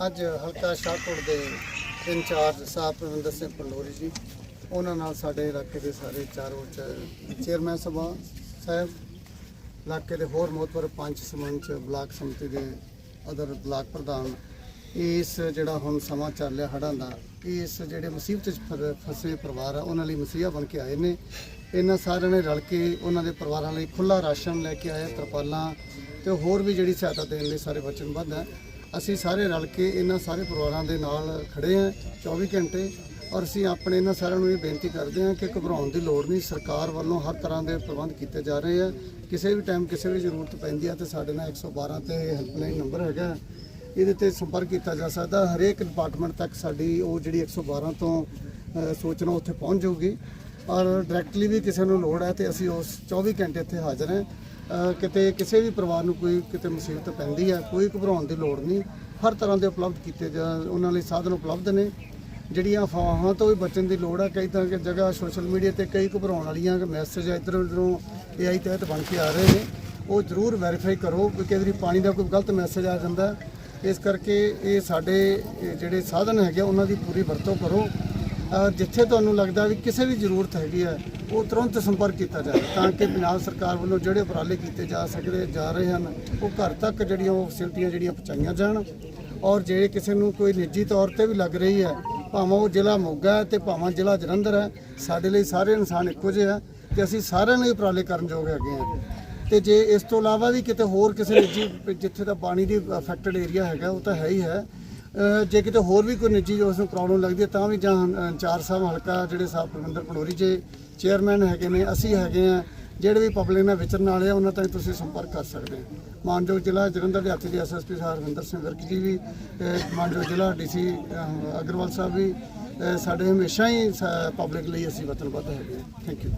ਅੱਜ ਹਲਕਾ ਸ਼ਾਹਪੁਰ ਦੇ ਇੰਚਾਰਜ ਸਾਹਿਬ ਪ੍ਰਵਿੰਦਰ ਸਿੰਘ ਪੰਡੋਰੀ ਜੀ, ਉਹਨਾਂ ਨਾਲ ਸਾਡੇ ਇਲਾਕੇ ਦੇ ਸਾਰੇ ਚਾਰੋਂ ਚੇਅਰਮੈਨ ਸਭਾ ਸਾਹਿਬ ਇਲਾਕੇ ਦੇ ਹੋਰ ਮੋਤਵਰ ਪੰਚ ਸਰਪੰਚ ਬਲਾਕ ਸਮਿਤੀ ਦੇ ਅਦਰ ਬਲਾਕ ਪ੍ਰਧਾਨ ਇਸ ਜਿਹੜਾ ਹੁਣ ਸਮਾਂ ਚੱਲ ਰਿਹਾ ਹੜ੍ਹਾਂ ਦਾ, ਇਸ ਜਿਹੜੇ ਮੁਸੀਬਤ 'ਚ ਫ- ਫਸੇ ਪਰਿਵਾਰ ਆ, ਉਹਨਾਂ ਲਈ ਮਸੀਹਾ ਬਣ ਕੇ ਆਏ ਨੇ। ਇਹਨਾਂ ਸਾਰਿਆਂ ਨੇ ਰਲ ਕੇ ਉਹਨਾਂ ਦੇ ਪਰਿਵਾਰਾਂ ਲਈ ਖੁੱਲਾ ਰਾਸ਼ਨ ਲੈ ਕੇ ਆਏ, ਤਰਪਾਲਾਂ ਤੇ ਹੋਰ ਵੀ ਜਿਹੜੀ ਸਹਾਇਤਾ ਦੇਣ ਲਈ ਸਾਰੇ ਵਚਨਬੱਧ ਹੈ ਅਸੀਂ ਸਾਰੇ ਰਲ ਕੇ ਇਹਨਾਂ ਸਾਰੇ ਪਰਿਵਾਰਾਂ ਦੇ ਨਾਲ ਖੜੇ ਹਾਂ 24 ਘੰਟੇ ਔਰ ਅਸੀਂ ਆਪਣੇ ਇਹਨਾਂ ਸਾਰਿਆਂ ਨੂੰ ਇਹ ਬੇਨਤੀ ਕਰਦੇ ਹਾਂ ਕਿ ਘਬਰਾਉਣ ਦੀ ਲੋੜ ਨਹੀਂ, ਸਰਕਾਰ ਵੱਲੋਂ ਹਰ ਤਰ੍ਹਾਂ ਦੇ ਪ੍ਰਬੰਧ ਕੀਤੇ ਜਾ ਰਹੇ ਆ। ਕਿਸੇ ਵੀ ਟਾਈਮ ਕਿਸੇ ਵੀ ਜ਼ਰੂਰਤ ਪੈਂਦੀ ਆ ਤੇ ਸਾਡੇ ਨਾਲ 112 ਤੇ ਹੈਲਪਲਾਈਨ ਨੰਬਰ ਹੈਗਾ। ਇਹਦੇ ਤੇ ਸੰਪਰਕ ਕੀਤਾ ਜਾ ਸਕਦਾ। ਹਰੇਕ ਡਿਪਾਰਟਮੈਂਟ ਤੱਕ ਸਾਡੀ ਉਹ ਜਿਹੜੀ 112 ਤੋਂ ਸੂਚਨਾ ਉੱਥੇ ਪਹੁੰਚ ਜਾਊਗੀ। ਔਰ ਡਾਇਰੈਕਟਲੀ ਵੀ ਕਿਸੇ ਨੂੰ ਲੋੜ ਹੈ ਤੇ ਅਸੀਂ ਉਸ 24 ਘੰਟੇ ਇੱਥੇ ਹਾਜ਼ਰ ਹਾਂ। ਕਿਤੇ ਕਿਸੇ ਵੀ ਪਰਿਵਾਰ ਨੂੰ ਕੋਈ ਕਿਤੇ ਮੁਸੀਬਤ ਪੈਂਦੀ ਹੈ, ਕੋਈ ਘਬਰਾਉਣ ਦੀ ਲੋੜ ਨਹੀਂ। ਹਰ ਤਰ੍ਹਾਂ ਦੇ ਉਪਲਬਧ ਕੀਤੇ ਜਾ, ਉਹਨਾਂ ਲਈ ਸਾਧਨ ਉਪਲਬਧ ਨੇ। ਜਿਹੜੀਆਂ ਅਫਵਾਹਾਂ ਤੋਂ ਵੀ ਬਚਣ ਦੀ ਲੋੜ ਹੈ ਕਈ ਤਰ੍ਹਾਂ ਦੀ ਜਗ੍ਹਾ ਸੋਸ਼ਲ ਮੀਡੀਆ ਤੇ ਕਈ ਘਬਰਾਉਣ ਵਾਲੀਆਂ ਮੈਸੇਜ ਇੱਧਰੋਂ ਉੱਧਰੋਂ ਏਆਈ ਤਹਿਤ ਬਣ ਕੇ ਆ ਰਹੇ ਨੇ। ਉਹ ਜ਼ਰੂਰ ਵੈਰੀਫਾਈ ਕਰੋ ਕਿ ਕਈ ਵਾਰੀ ਪਾਣੀ ਦਾ ਕੋਈ ਗਲਤ ਮੈਸੇਜ ਆ ਜਾਂਦਾ ਇਸ ਕਰਕੇ ਇਹ ਸਾਡੇ ਜਿਹੜੇ ਸਾਧਨ ਹੈਗੇ ਆ, ਉਹਨਾਂ ਦੀ ਪੂਰੀ ਵਰਤੋਂ ਕਰੋ। ਜਿੱਥੇ ਤੁਹਾਨੂੰ ਲੱਗਦਾ ਵੀ ਕਿਸੇ ਵੀ ਜ਼ਰੂਰਤ ਹੈਗੀ ਹੈ ਉਹ ਤੁਰੰਤ ਸੰਪਰਕ ਕੀਤਾ ਜਾਵੇ ਤਾਂ ਕਿ ਪੰਜਾਬ ਸਰਕਾਰ ਵੱਲੋਂ ਜਿਹੜੇ ਉਪਰਾਲੇ ਕੀਤੇ ਜਾ ਸਕਦੇ ਜਾ ਰਹੇ ਹਨ ਉਹ ਘਰ ਤੱਕ ਜਿਹੜੀਆਂ ਉਹ ਫੈਸਿਲਿਟੀਆਂ ਜਿਹੜੀਆਂ ਪਹੁੰਚਾਈਆਂ ਜਾਣ। ਔਰ ਜੇ ਕਿਸੇ ਨੂੰ ਕੋਈ ਨਿੱਜੀ ਤੌਰ ਤੇ ਵੀ ਲੱਗ ਰਹੀ ਹੈ ਭਾਵੇਂ ਉਹ ਜ਼ਿਲ੍ਹਾ ਮੋਗਾ ਹੈ ਤੇ ਭਾਵੇਂ ਜ਼ਿਲ੍ਹਾ ਜਲੰਧਰ ਹੈ, ਸਾਡੇ ਲਈ ਸਾਰੇ ਇਨਸਾਨ ਇੱਕੋ ਜਿਹੇ ਆ ਤੇ ਅਸੀਂ ਸਾਰਿਆਂ ਲਈ ਉਪਰਾਲੇ ਕਰਨ ਯੋਗ ਹੈਗੇ ਆ ਤੇ ਜੇ ਇਸ ਤੋਂ ਇਲਾਵਾ ਵੀ ਕਿਤੇ ਹੋਰ ਕਿਸੇ ਨਿੱਜੀ ਜਿੱਥੇ ਦਾ ਪਾਣੀ ਦੀ ਅਫੈਕਟਡ ਏਰੀਆ ਹੈਗਾ, ਉਹ ਤਾਂ ਹੈ ਹੀ ਹੈ। ਜੇ ਕਿਤੇ ਹੋਰ ਵੀ ਕੋਈ ਨਿੱਜੀ ਜੋ ਉਸ ਨੂੰ ਪ੍ਰੋਬਲਮ ਲੱਗਦੀ ਹੈ, ਤਾਂ ਵੀ ਜਾਂ ਚਾਰ ਸਾਹਿਬ ਹਲਕਾ ਜਿਹੜੇ ਸਾਹਿਬ ਪ੍ਰਬੰਧਕ ਪਲੋਰੀ ਜੇ ਚੇਅਰਮੈਨ ਹੈਗੇ ਨੇ, ਅਸੀਂ ਹੈਗੇ ਆ ਜਿਹੜੇ ਵੀ ਪਬਲਿਕ ਨਾਲ ਵਿਚਰਨ ਵਾਲੇ ਆ, ਉਹਨਾਂ ਤੱਕ ਤੁਸੀਂ ਸੰਪਰਕ ਕਰ ਸਕਦੇ ਹੋ। ਮਾਨਯੋਗ ਜ਼ਿਲ੍ਹਾ ਜਲੰਧਰ ਦੇ ਹੱਥ ਦੇ ਐਸਐਸਪੀ ਸਾਹਿਬ ਹਰਵਿੰਦਰ ਸਿੰਘ ਵਿਰਕ ਜੀ ਵੀ ਤੇ ਮਾਨਯੋਗ ਜ਼ਿਲ੍ਹਾ ਡੀਸੀ ਅਗਰਵਾਲ ਸਾਹਿਬ ਵੀ ਸਾਡੇ ਹਮੇਸ਼ਾ ਹੀ ਪਬਲਿਕ ਲਈ ਅਸੀਂ ਵਤਨਬੱਧ ਹੈਗੇ ਥੈਂਕ ਯੂ